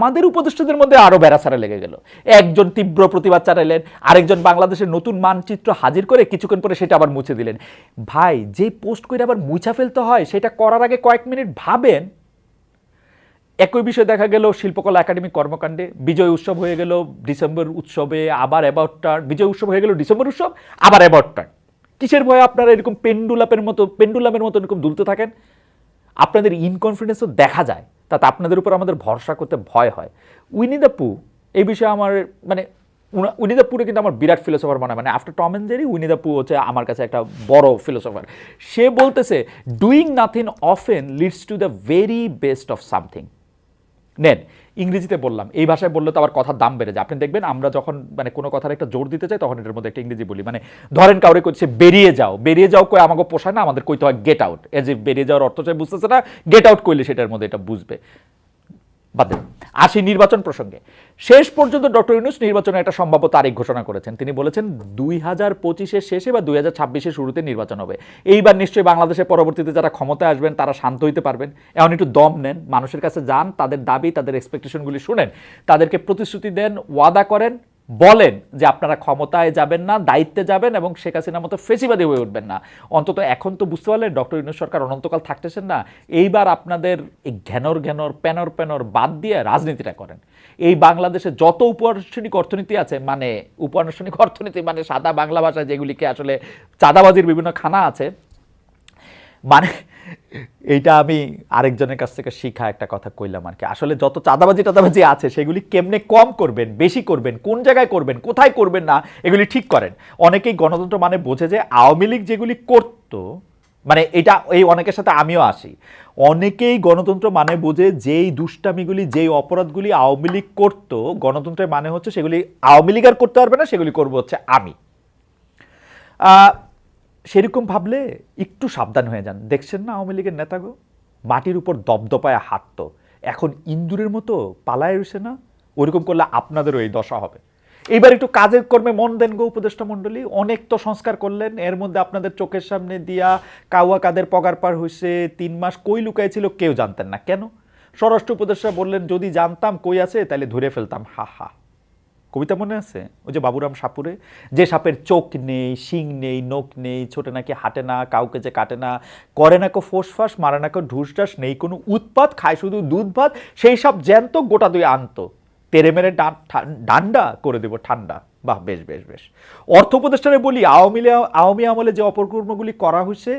আমাদের উপদেষ্টাদের মধ্যে আরও বেড়াছাড়া লেগে গেল। একজন তীব্র প্রতিবাদ চালাইলেন আরেকজন বাংলাদেশের নতুন মানচিত্র হাজির করে কিছুক্ষণ পরে সেটা আবার মুছে দিলেন। ভাই, যে পোস্ট করে আবার মুছা ফেলতে হয়, সেটা করার আগে কয়েক মিনিট ভাবেন। একই বিষয় দেখা গেল, শিল্পকলা একাডেমি কর্মকাণ্ডে বিজয় উৎসব হয়ে গেল, ডিসেম্বর উৎসবে আবার অ্যাবাউট টার্ন বিজয় উৎসব হয়ে গেল, ডিসেম্বর উৎসব, আবার অ্যাবাউট টার্ন কিসের ভয়ে আপনারা এরকম পেন্ডুলাপের মতো, পেন্ডুলামের মতো এরকম দুলতে থাকেন? আপনাদের ইনকনফিডেন্সও দেখা যায়। তাতে আপনাদের উপর আমাদের ভরসা করতে ভয় হয়। উইনি দ্য পু, এই বিষয়ে আমার মানে উনা- দ্য পুরে কিন্তু আমার বিরাট ফিলোসফার মনে হয়। মানে after Tom and Jerry Winnie the Pooh হচ্ছে আমার কাছে একটা বড় ফিলোসফার। সে বলতেছে doing nothing often leads to the very best of something নেন ইংরেজিতে বললাম। এই ভাষায় বললে তো আবার কথার দাম বেড়ে যায়। আপনি দেখবেন, আমরা যখন মানে কোনো কথার একটা জোর দিতে চাই, তখন এটার মধ্যে একটা ইংরেজি বলি। মানে ধরেন কাউরে করছে বেরিয়ে যাও। বেরিয়ে যাও কই আমাকে পোষায় না, আমাদের কইতে হয় গেট আউট এজ এ বেরিয়ে যাওয়ার অর্থ চাই বুঝতেছে না গেট আউট করলে সেটার মধ্যে এটা বুঝবে। বাদ। আসি নির্বাচন প্রসঙ্গে। শেষ পর্যন্ত ডক্টর ইউনুস নির্বাচনে একটা সম্ভাব্য তারিখ ঘোষণা করেছেন। তিনি বলেছেন, দুই হাজার পঁচিশের শেষে বা দুই হাজার ছাব্বিশের শুরুতে নির্বাচন হবে। এইবার নিশ্চয়ই বাংলাদেশে পরবর্তীতে যারা ক্ষমতায় আসবেন, তারা শান্ত হইতে পারবেন। এমন একটু দম নেন, মানুষের কাছে যান, তাদের দাবি, তাদের এক্সপেকটেশনগুলি শুনেন, তাদেরকে প্রতিশ্রুতি দেন, ওয়াদা করেন বলেন যে আপনারা ক্ষমতায় যাবেন না, দায়িত্বে যাবেন এবং শেখ হাসিনার মতো ফেসিবাদী হয়ে উঠবেন না। অন্তত এখন তো বুঝতে পারলেন, ডক্টর ইউনুস সরকার অনন্তকাল থাকতেছেন না। এইবার আপনাদের এই ঘ্যানর ঘ্যানর, প্যানর প্যানর বাদ দিয়ে রাজনীতিটা করেন। এই বাংলাদেশে যত উপানুষ্ঠানিক অর্থনীতি আছে মানে উপানুষ্ঠানিক অর্থনীতি মানে সাদা বাংলা ভাষায় যেগুলিকে আসলে চাঁদাবাজির বিভিন্ন খানা আছে মানে এইটা আমি আরেকজনের কাছ থেকে শিখা একটা কথা কইলাম আর কি আসলে যত চাঁদাবাজি টাদাবাজি আছে, সেগুলি কেমনে কম করবেন, বেশি করবেন, কোন জায়গায় করবেন, কোথায় করবেন না, এগুলি ঠিক করেন। অনেকেই গণতন্ত্র মানে বোঝে যে আওয়ামী লীগ যেগুলি করতো মানে এটা এই অনেকের সাথে আমিও আসি। অনেকেই গণতন্ত্র মানে বোঝে যেই দুষ্টামিগুলি, যেই অপরাধগুলি আওয়ামী লীগ করতো, গণতন্ত্রের মানে হচ্ছে সেগুলি আওয়ামী লীগ আর করতে পারবে না, সেগুলি করব হচ্ছে আমি। সেরকম ভাবলে একটু সাবধান হয়ে যান। দেখছেন না আওয়ামী লীগের নেতাগো মাটির উপর দপদপায় হাঁটতো। এখন ইন্দুরের মতো পালায় রয়েছে না? ওরকম করলে আপনাদেরও এই দশা হবে। এইবার একটু কাজের কর্মে মন দেন গো উপদেষ্টা মণ্ডলী। অনেক তো সংস্কার করলেন। এর মধ্যে আপনাদের চোখের সামনে দিয়া কাউয়া কাদের পগার পার হয়েছে তিন মাস কই লুকাইছিল কেউ জানতেন না। কেন? স্বরাষ্ট্র উপদেষ্টা বললেন, যদি জানতাম কই আছে, তাহলে ধরে ফেলতাম। হা হা। কবিতা মনে আছে? ওই যে বাবুরাম সাপুরে? যে সাপের চোখ নেই, শিং নেই, নখ নেই, ছোটে নাকি হাঁটে না, কাউকে যে কাটে না, করে না কো ফোসফাস মারে না কো ঢুসঢাস নেই কোনো উৎপাত, খায় শুধু দুধ ভাত, সেই সব জ্যান্ত গোটা দুই আনতো। তেরে মেরে ডান্ডা করে দেবো ঠান্ডা। বাহ, বেশ বেশ বেশ। অর্থ উপদেষ্টারে বলি, আওয়ামী আওয়ামী আমলে যে অপকর্মগুলি করা হয়েছে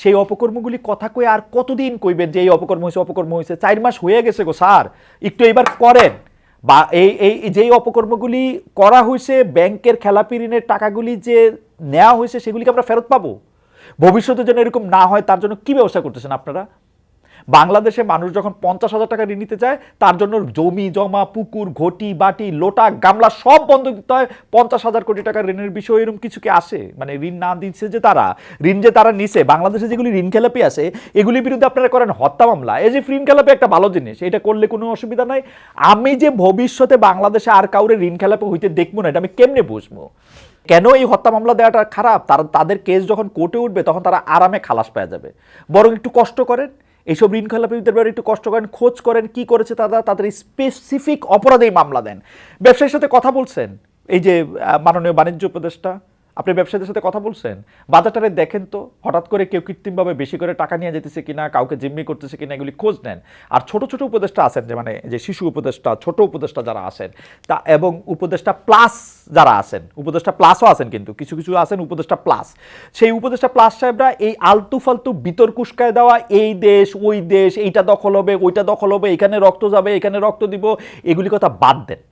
সেই অপকর্মগুলি কথা কয়ে আর কতদিন কইবেন যে এই অপকর্ম হয়েছে অপকর্ম হয়েছে চার মাস হয়ে গেছে গো স্যার। একটু এবার করেন। বা এই এই যেই অপকর্মগুলি করা হয়েছে, ব্যাংকের খেলাপি ঋণের টাকাগুলি যে নেওয়া হয়েছে, সেগুলিকে আমরা ফেরত পাবো? ভবিষ্যতে যেন এরকম না হয়, তার জন্য কি ব্যবস্থা করতেছেন আপনারা? বাংলাদেশে মানুষ যখন পঞ্চাশ হাজার টাকা ঋণ নিতে চায়, তার জন্য জমি, জমা, পুকুর, ঘটি, বাটি, লোটা, গামলা সব বন্ধ দিতে হয়। পঞ্চাশ হাজার কোটি টাকা ঋণের বিষয়ে এরকম কিছু কি আসে মানে ঋণ না দিচ্ছে যে তারা, ঋণ যে তারা নিছে, বাংলাদেশে যেগুলি ঋণ খেলাপি আছে, এগুলির বিরুদ্ধে আপনারা করেন হত্যা মামলা। এই যে ঋণ খেলাপি একটা ভালো জিনিস, এটা করলে কোনো অসুবিধা নাই। আমি যে ভবিষ্যতে বাংলাদেশে আর কাউরে ঋণ খেলাপি হইতে দেখব না, এটা আমি কেমনে বুঝব? কেন এই হত্যা মামলা দেওয়াটা খারাপ? তারা তাদের কেস যখন কোর্টে উঠবে, তখন তারা আরামে খালাস পেয়ে যাবে। বরং একটু কষ্ট করেন। এইসব ঋণ খেলাপিদের ব্যাপারে একটু কষ্ট করেন, খোঁজ করেন, কি করেছে তারা, তাদের স্পেসিফিক অপরাধেই মামলা দেন। ব্যবসায়ীর সাথে কথা বলছেন? এই যে মাননীয় বাণিজ্য উপদেষ্টা? আপনি ব্যবসায়ীদের সাথে কথা বলছেন, বাজারটারে দেখেন তো, হঠাৎ করে কেউ কৃত্রিমভাবে বেশি করে টাকা নিয়ে যেতেছে কিনা, কাউকে জিম্মি করতেছে কিনা, এগুলি খোঁজ নেন। আর ছোট ছোট উপদেষ্টা আছেন যে মানে যে শিশু উপদেষ্টা, ছোট উপদেষ্টা যারা আছেন, তা এবং উপদেষ্টা প্লাস যারা আছেন, উপদেষ্টা প্লাসও আছেন কিন্তু, কিছু কিছু আছেন উপদেষ্টা প্লাস। সেই উপদেষ্টা প্লাস সাহেবরা এই আলতু ফালতু বিতর্ক উস্কায় দেওয়া, এই দেশ, ওই দেশ, এইটা দখল হবে, ওইটা দখল হবে, এখানে রক্ত যাবে, এখানে রক্ত দিব, এগুলি কথা বাদ দেন।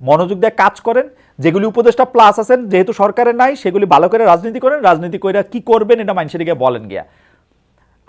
মনোযোগ দিয়ে কাজ করেন যেগুলি উপদেষ্টা প্লাস আছেন, যেহেতু সরকারের নাই, সেগুলি ভালো করে রাজনীতি করেন। রাজনীতি করে কি করবেন, এটা মানুষের বলেন গিয়া।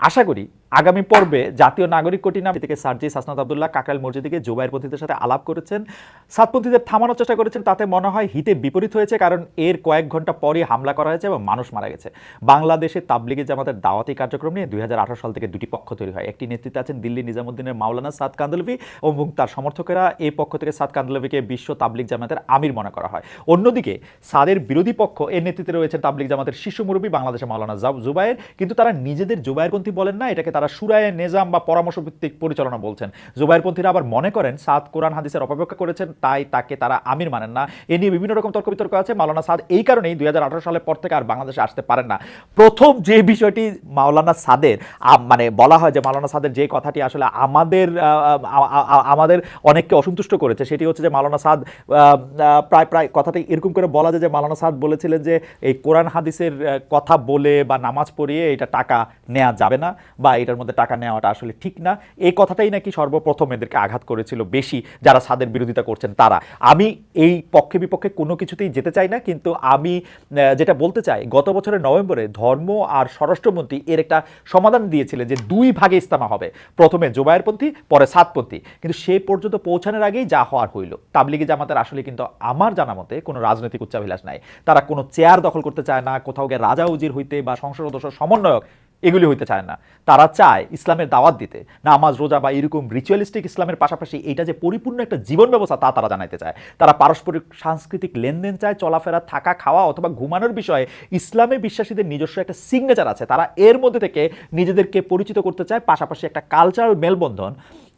আশা করি আগামী পর্বে জাতীয় নাগরিক কোটি নাম থেকে সার্জি সাসনাত আবদুল্লাহ কাকরাইল মসজিদে জুবাইর পন্থীদের সাথে আলাপ করেছেন। সাতপন্থীদের থামানোর চেষ্টা করেছেন, তাতে মনে হয় হিতে বিপরীত হয়েছে, কারণ এর কয়েক ঘণ্টা পরই হামলা করা হয়েছে এবং মানুষ মারা গেছে। বাংলাদেশে তাবলিগে জামাতের দাওয়াতি কার্যক্রম নিয়ে দুই হাজার আঠারো সাল থেকে দুটি পক্ষ তৈরি হয়। একটি নেতৃত্বে আছেন দিল্লি নিজামুদ্দিনের মাওলানা সাদ কান্দলভি এবং তার সমর্থকেরা। এই পক্ষ থেকে সাদ কান্দলভিকে বিশ্ব তাবলিগ জামাতের আমির মনে করা হয়। অন্যদিকে, সাদের বিরোধী পক্ষ এর নেতৃত্বে রয়েছে তাবলিগ জামাতের শীর্ষ মুরব্বী বাংলাদেশের মাওলানা জাব- জুবায়ের কিন্তু তারা নিজেদের জুবায়েরপন্থী বলেন না, এটাকে তারা তারা সুরায়ে নেজাম বা পরামর্শ ভিত্তিক পরিচালনা বলছেন। জুবাইরপন্থীরা আবার মনে করেন, সাদ কোরআন হাদিসের অপব্যাখ্যা করেছেন, তাই তাকে তারা আমির মানেন না। এ নিয়ে বিভিন্ন রকম তর্ক বিতর্ক আছে। মাওলানা সাদ এই কারণেই দুই সালের পর থেকে আর বাংলাদেশে আসতে পারেন না। প্রথম যে বিষয়টি মাওলানা সাদের মানে বলা হয় যে মাওলানা সাদের যে কথাটি আসলে আমাদের আমাদের অনেককে অসন্তুষ্ট করেছে, সেটি হচ্ছে যে মাওলানা সাদ প্রায় প্রায় কথাটি এরকম করে বলা যায় যে মাওলানা সাদ বলেছিলেন যে এই কোরআন হাদিসের কথা বলে বা নামাজ পড়িয়ে এটা টাকা নেওয়া যাবে না বা এটার মধ্যে টাকা নেওয়াটা আসলে ঠিক না। এই কথাটাই নাকি সর্বপ্রথম এদেরকে আঘাত করেছিল বেশি যারা সাদের বিরোধিতা করছেন তারা। আমি এই পক্ষে বিপক্ষে কোনো কিছুতেই যেতে চাই না, কিন্তু আমি যেটা বলতে চাই, গত বছরের নভেম্বরে ধর্ম আর স্বরাষ্ট্রমন্ত্রী এর একটা সমাধান দিয়েছিলেন যে দুই ভাগে ইস্তামা হবে। প্রথমে জোবায়েরপন্থী, পরে সাতপন্থী কিন্তু সে পর্যন্ত পৌঁছানোর আগেই যা হওয়ার হইল। তাবলিগি জামাতের আসলে কিন্তু আমার জানা মতে কোনো রাজনৈতিক উচ্চাভিলাষ নাই। তারা কোনো চেয়ার দখল করতে চায় না, কোথাও গিয়ে রাজা উজির হইতে বা সংসদ সদস্য সমন্বয়ক এগুলি হইতে চায় না। তারা চায় ইসলামের দাওয়াত দিতে। নামাজ, রোজা বা এরকম রিচুয়ালিস্টিক ইসলামের পাশাপাশি এটা যে পরিপূর্ণ একটা জীবন ব্যবস্থা তা তারা জানাইতে চায়। তারা পারস্পরিক সাংস্কৃতিক লেনদেন চায়, চলাফেরা, থাকা, খাওয়া অথবা ঘুমানোর বিষয়ে ইসলামে বিশ্বাসীদের নিজস্ব একটা সিগনেচার আছে। তারা এর মধ্যে থেকে নিজেদেরকে পরিচিত করতে চায়, পাশাপাশি একটা কালচারাল মেলবন্ধন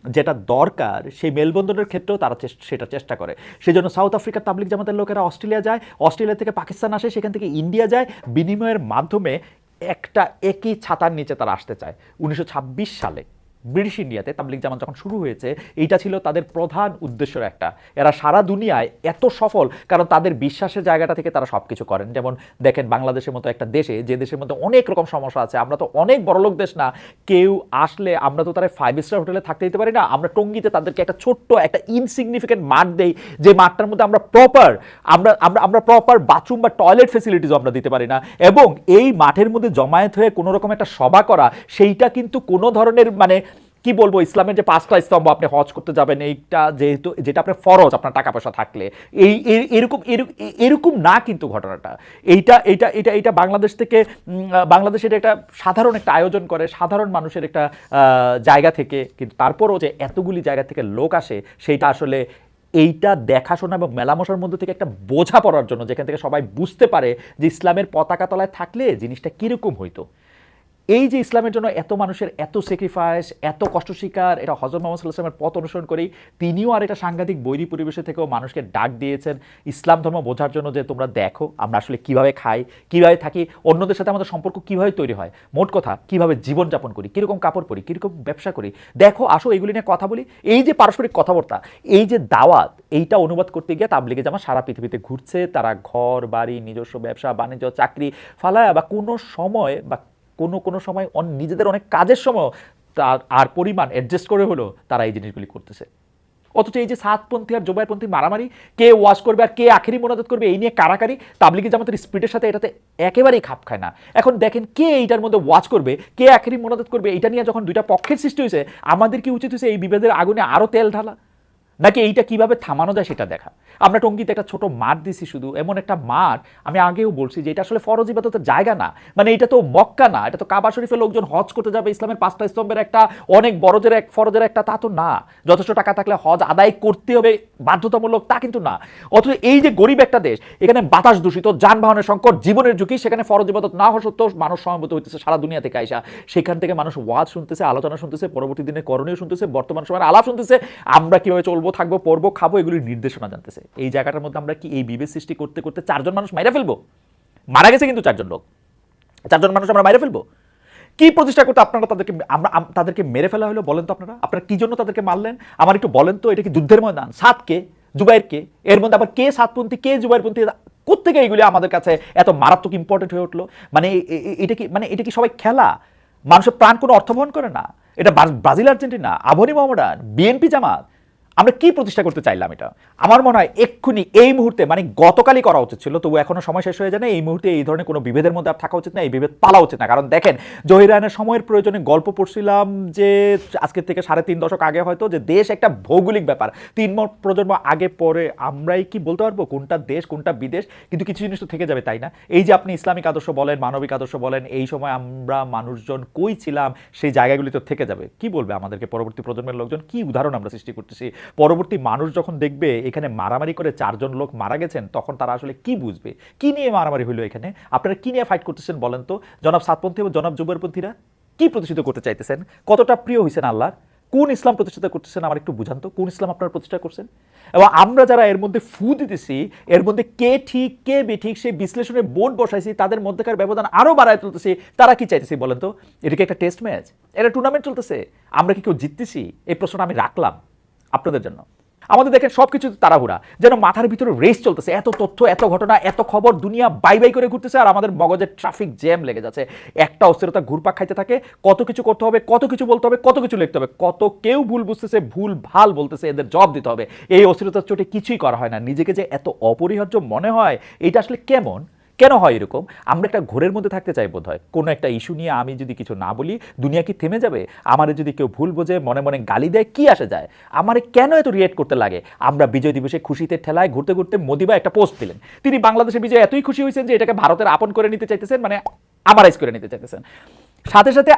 যেটা দরকার, সেই মেলবন্ধনের ক্ষেত্রেও তারা সেটা চেষ্টা করে। সেই জন্য সাউথ আফ্রিকার তাবলিক জামাতের লোকেরা অস্ট্রেলিয়া যায়, অস্ট্রেলিয়া থেকে পাকিস্তান আসে, সেখান থেকে ইন্ডিয়া যায়। বিনিময়ের মাধ্যমে একটা একই ছাতার নিচে তারা আসতে চায়। উনিশশো ছাব্বিশ সালে। ব্রিটিশ ইন্ডিয়াতে তাবলিক জামাত যখন শুরু হয়েছে, এইটা ছিল তাদের প্রধান উদ্দেশ্যের একটা। এরা সারা দুনিয়ায় এত সফল, কারণ তাদের বিশ্বাসের জায়গাটা থেকে তারা সব কিছু করেন। যেমন দেখেন, বাংলাদেশের মতো একটা দেশে, যে দেশের মধ্যে অনেক রকম সমস্যা আছে, আমরা তো অনেক বড়লোক দেশ না, কেউ আসলে আমরা তো তারা ফাইভ স্টার হোটেলে থাকতে দিতে পারি না, আমরা টঙ্গিতে তাদেরকে একটা ছোট্ট, একটা ইনসিগনিফিকেন্ট মাঠ দেই, যে মাঠটার মধ্যে আমরা প্রপার আমরা আমরা আমরা প্রপার বাথরুম বা টয়লেট ফেসিলিটিসও আমরা দিতে পারি না। এবং এই মাঠের মধ্যে জমায়েত হয়ে কোনো রকম একটা সভা করা, সেইটা কিন্তু কোনো ধরনের মানে কি বলব ইসলামের যে পাঁচটা স্তম্ভ আপনি হজ করতে যাবেন এইটা যেহেতু যেটা আপনার ফরজ আপনার টাকা পয়সা থাকলে। এই এরকম এরক- এরকম না কিন্তু ঘটনাটা। এইটা এইটা এটা এটা বাংলাদেশ থেকে উম, আহ, বাংলাদেশ এটা একটা সাধারণ একটা আয়োজন করে সাধারণ মানুষের একটা জায়গা থেকে কিন্তু তারপরও যে এতগুলি জায়গা থেকে লোক আসে সেইটা আসলে এইটা দেখাশোনা এবং মেলামশার মধ্যে থেকে একটা বোঝা পড়ার জন্য যেখান থেকে সবাই বুঝতে পারে যে ইসলামের পতাকা তলায় থাকলে জিনিসটা কীরকম হইতো। এই যে ইসলামের জন্য এত মানুষের এত স্যাক্রিফাইস এত কষ্ট স্বীকার, এটা হজরত মোহাম্মদ সাল্লাহ ইসলামের পথ অনুসরণ করেই তিনিও আর এটা সাংঘাতিক বৈরী পরিবেশে থেকেও মানুষকে ডাক দিয়েছেন ইসলাম ধর্ম বোঝার জন্য যে তোমরা দেখো আমরা আসলে কীভাবে খাই, কীভাবে থাকি, অন্যদের সাথে আমাদের সম্পর্ক কীভাবে তৈরি হয়, মোট কথা কীভাবে জীবনযাপন করি, কীরকম কাপড় পরি, কীরকম ব্যবসা করি। দেখো, আসো এগুলি নিয়ে কথা বলি। এই যে পারস্পরিক কথাবার্তা, এই যে দাওয়াত, এইটা অনুবাদ করতে গিয়ে তাবলিগে জামা সারা পৃথিবীতে ঘুরছে, তারা ঘর, বাড়ি, নিজস্ব ব্যবসা, বাণিজ্য, চাকরি, ফালায় বা কোনো সময় বা কোনো কোনো সময় নিজেদের অনেক কাজের সময় তার, আর পরিমাণ অ্যাডজাস্ট করে হলো তারা এই জিনিসগুলি করতেছে। অথচ এই যে সাতপন্থী আর জোবাইরপন্থী মারামারি, কে ওয়াশ করবে আর কে আখেরি মোনাজাত করবে, এই নিয়ে কারাকারি, তাবলিগি জামাতের স্পিডের সাথে এটাতে একেবারেই খাপ খায় না। এখন দেখেন কে এইটার মধ্যে ওয়াচ করবে, কে আখেরি মোনাজাত করবে, এটা নিয়ে যখন দুইটা পক্ষের সৃষ্টি হয়েছে, আমাদের কি উচিত হয়েছে এই বিভেদের আগুনে আরও তেল ঢালা? নাকি এইটা কীভাবে থামানো যায় সেটা দেখা। আমরা টঙ্গিতে একটা ছোট মাঠ দিছি শুধু, এমন একটা মাঠ আমি আগেও বলছি যে এটা আসলে ফরজ ইবাদতের জায়গা না। মানে এটা তো মক্কা না, এটা তো কাবা শরীফে লোকজন হজ করতে যাবে, ইসলামের পাঁচটা স্তম্ভের একটা, অনেক বড়জের এক, ফরজের একটা, তা তো না। যথেষ্ট টাকা থাকলে হজ আদায় করতে হবে, বাধ্যতামূলক তা কিন্তু না। অথচ এই যে গরিব একটা দেশ, এখানে বাতাস দূষিত, যানবাহনের সংকট, জীবনের ঝুঁকি, সেখানে ফরজ ইবাদত না হওয়া সত্ত্বেও মানুষ সমবেত হইতেছে সারা দুনিয়া থেকে আইসা। সেখান থেকে মানুষ ওয়াজ শুনতেছে, আলোচনা শুনতেছে, পরবর্তী দিনে করণীয় শুনতেছে, বর্তমান সময়ের আলাপ শুনতেছে। আমরা কীভাবে চলবো? থাকব, পড়ব, খাব, এগুলির নির্দেশনা জানতেছে। এই জায়গাটার মধ্যে আমরা কি এই বিভেদ সৃষ্টি করতে করতে চারজন মানুষ মাইরা ফেলব? মারা গেছে কিন্তু চারজন লোক। চারজন মানুষ আমরা মাইরা ফেলব? কি প্রতিষ্ঠা করতে আপনারা তাদেরকে, আমরা তাদেরকে মেরে ফেলা হলো বলেন তো আপনারা? আপনারা কি জন্য তাদেরকে মারলেন? আমার একটু বলেন তো, এটা কি যুদ্ধের ময়দান? সাতকে? জুবাইরকে? এর মধ্যে আবার কে সাতপন্থী, কে জুবাইরপন্থী? কোথেকে এগুলি আমাদের কাছে এত মারাত্মক ইম্পর্টেন্ট হয়ে উঠল? মানে এটা কি মানে এটা কি সবাই খেলা? মানুষের প্রাণ কোনো অর্থ বহন করে না? এটা ব্রাজিল আর্জেন্টিনা আবহানি মোহামেডান, বিএনপি জামাত আমরা কি প্রতিষ্ঠা করতে চাইলাম এটা? আমার মনে হয় এক্ষুনি এই মুহূর্তে মানে গতকালই করা উচিত ছিল, তবু এখনও সময় শেষ হয়ে যায় না এই মুহূর্তে এই ধরনের কোনো বিভেদের মধ্যে আর থাকা উচিত না, এই বিভেদ পালা উচিত না। কারণ দেখেন জহিরানের সময়ের প্রয়োজনে গল্প পড়ছিলাম যে আজকের থেকে সাড়ে তিন দশক আগে হয়তো যে দেশ একটা ভৌগোলিক ব্যাপার। তিন প্রজন্ম আগে পরে আমরাই কি বলতে পারব? কোনটা দেশ, কোনটা বিদেশ? কিন্তু কিছু জিনিস তো থেকে যাবে, তাই না? এই যে আপনি ইসলামিক আদর্শ বলেন, মানবিক আদর্শ বলেন, এই সময় আমরা মানুষজন কই ছিলাম? সেই জায়গাগুলি তো থেকে যাবে। কি বলবে আমাদেরকে পরবর্তী প্রজন্মের লোকজন? কি উদাহরণ আমরা সৃষ্টি করতেছি? পরবর্তী মানুষ যখন দেখবে এখানে মারামারি করে চারজন লোক মারা গেছেন, তখন তারা আসলে কি বুঝবে? কি নিয়ে মারামারি হলো এখানে? আপনারা কি নিয়ে ফাইট করতেছেন বলেন তো? জনাব সাতপন্থী এবং জনাব যুবরপন্থীরা কি প্রতিষ্ঠিত করতে চাইতেছেন? কতটা প্রিয় হয়েছেন আল্লাহ কোন ইসলাম প্রতিষ্ঠা করতেছেন? আমার একটু বুঝান তো, কোন ইসলাম আপনারা প্রতিষ্ঠা করছেন? এবং আমরা যারা এর মধ্যে ফু দিতেছি, এর মধ্যে কে ঠিক, কে বেঠিক সেই বিশ্লেষণের বোর্ড বসাইছি, তাদের মধ্যেকার ব্যবধান আরও বাড়ায় তুলতেছি, তারা কি চাইতেছি বলেন তো? এটা কি একটা টেস্ট ম্যাচ এটা টুর্নামেন্ট চলতেছে। আমরা কি কেউ জিততেছি? এই প্রশ্নটা আমি রাখলাম। আপনাদের জন্য। আমাদের দেখেন সব কিছু তাড়াহুড়া। যেন মাথার ভিতরে রেস চলতেছে, এত তথ্য, এত ঘটনা, এত খবর, দুনিয়া বাই বাই করে ঘুরতেছে আর আমাদের মগজের ট্রাফিক জ্যাম লেগে যাচ্ছে। একটা অস্থিরতা ঘুরপাক খাইতে থাকে, কত কিছু করতে হবে, কত কিছু বলতে হবে, কত কিছু লিখতে হবে, কত কেউ ভুল বুঝতেছে, ভুল ভালো বলতেছে, এদের জব দিতে হবে। এই অস্থিরতার চোটে কিছুই করা হয় না। নিজেকে যে এত অপরিহার্য মনে হয় এটা আসলে কেমন? কেন হয় এরকম? আমরা একটা ঘোরের মধ্যে থাকতে চাই বোধ হয় কোনো একটা ইস্যু নিয়ে আমি যদি কিছু না বলি, দুনিয়া কি থেমে যাবে? আমার যদি কেউ ভুল বোঝে, মনে মনে গালি দেয়, কি আসে যায়? আমার কেন এত রিয়েক্ট করতে লাগে? আমরা বিজয় দিবসে খুশিতে ঠেলায় ঘুরতে ঘুরতে মোদিবা একটা পোস্ট দিলেন। তিনি বাংলাদেশের বিজয় এতই খুশি হয়েছেন যে এটাকে ভারতের আপন করে নিতে চাইতেছেন মানে আমারাইজ করে নিতে চাইতেছেন। সাথে সাথে